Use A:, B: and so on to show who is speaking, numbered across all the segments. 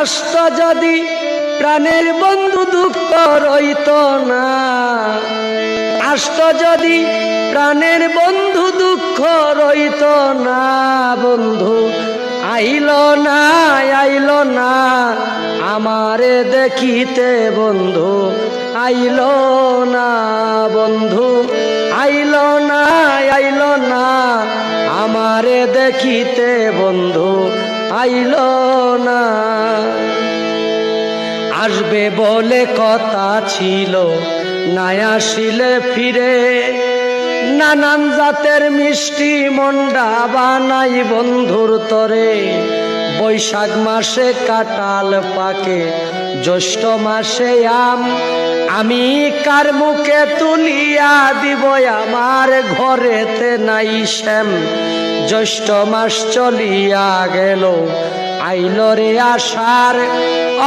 A: আষ্ট যদি প্রাণের বন্ধু দুঃখ রইত না, আষ্ট যদি প্রাণের বন্ধু দুঃখ রইত না, বন্ধু আইল না আইল না, আমারে দেখিতে বন্ধু আইল না, বন্ধু আইল না আইল না, আমারে দেখিতে বন্ধু আইল না। আসবে বলে কথা ছিল নাই আসিলে ফিরে। নানান জাতের মিষ্টি মন্ডা বানাই বন্ধুর তরে। বৈশাখ মাসে কাটাল পাকে, জ্যৈষ্ঠ মাসে আম। আমি কার মুখে তুলিয়া দিব, আমার ঘরেতে নাই শ্যাম। জ্যৈষ্ঠ মাস চলিয়া গেল। আইল রে আসার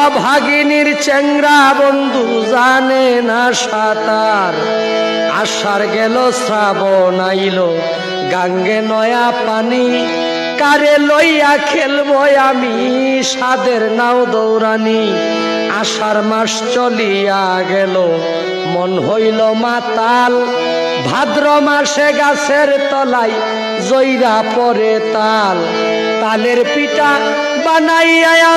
A: অভাগিনীর চেংরা বন্ধু জানে না সাঁতার। আসার গেল, শ্রাবণ আইল, গাঙ্গে নয়া পানি। কারে লইয়া খেলব আমি সাদের নাও দৌড়ানি আষাঢ় মাস চলিয়া গেল, মন হইল মাতাল। ভাদ্র মাসে গাছের তলায় জৈরা পরে তাল তালের পিঠা বানাইয়া